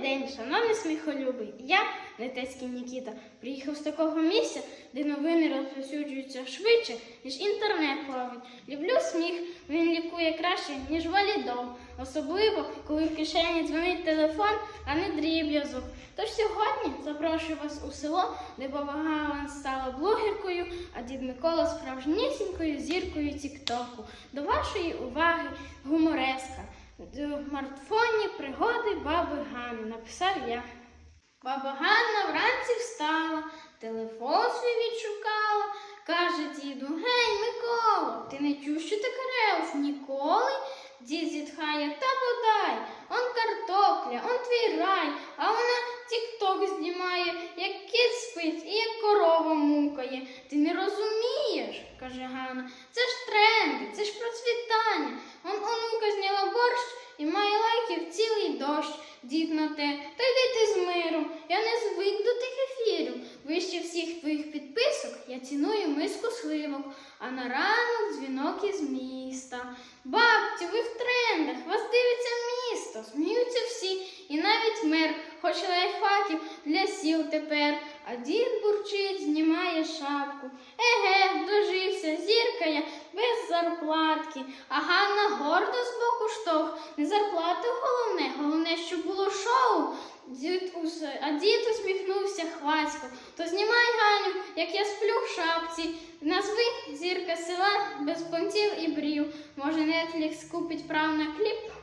день, шановний сміхолюбий. Я, Нетецький Нікіта, приїхав з такого місця, де новини розповсюджуються швидше, ніж інтернет ловить. Люблю сміх, він лікує краще, ніж валідол. Особливо, коли в кишені дзвонить телефон, а не дріб'язок. Тож сьогодні запрошую вас у село, де баба Галан стала блогеркою, а дід Микола справжнісінькою зіркою Тіктоку. До вашої уваги гумореска. В смартфоні пригоди баби Ганни написав я. Баба Ганна вранці встала, телефон свій відшукала. Каже діду, гей, Миколо, ти не чув, що ти кареус ніколи? Дід зітхає, та бодай, он картопля, он твій рай, а вона тік-ток знімає, як кіт спить і як корова мукає. Ти не розумієш, каже Ганна. Це ж тренди, це ж процвітання. Дощ. Дід на те, та йди ти з миром. Я не звик до тих ефірів. Вище всіх твоїх підписок я ціную миску сливок, а на ранок дзвінок із міста. Бабцю, ви в трендах, вас дивиться місто, сміються всі, і навіть мер, хоч лайфхаків для сіл тепер. А дід бурчить, знімає шапку. Еге, дожився, зірка я без зарплатки. А Ганна гордо з боку штовх. Не зарплата головне, головне, щоб було шоу. Дід усе, а дід усміхнувся хвасько. То знімай Ганю, як я сплю в шапці. Назви зірка села без понтів і брів. Може, нетлік купить прав на кліп?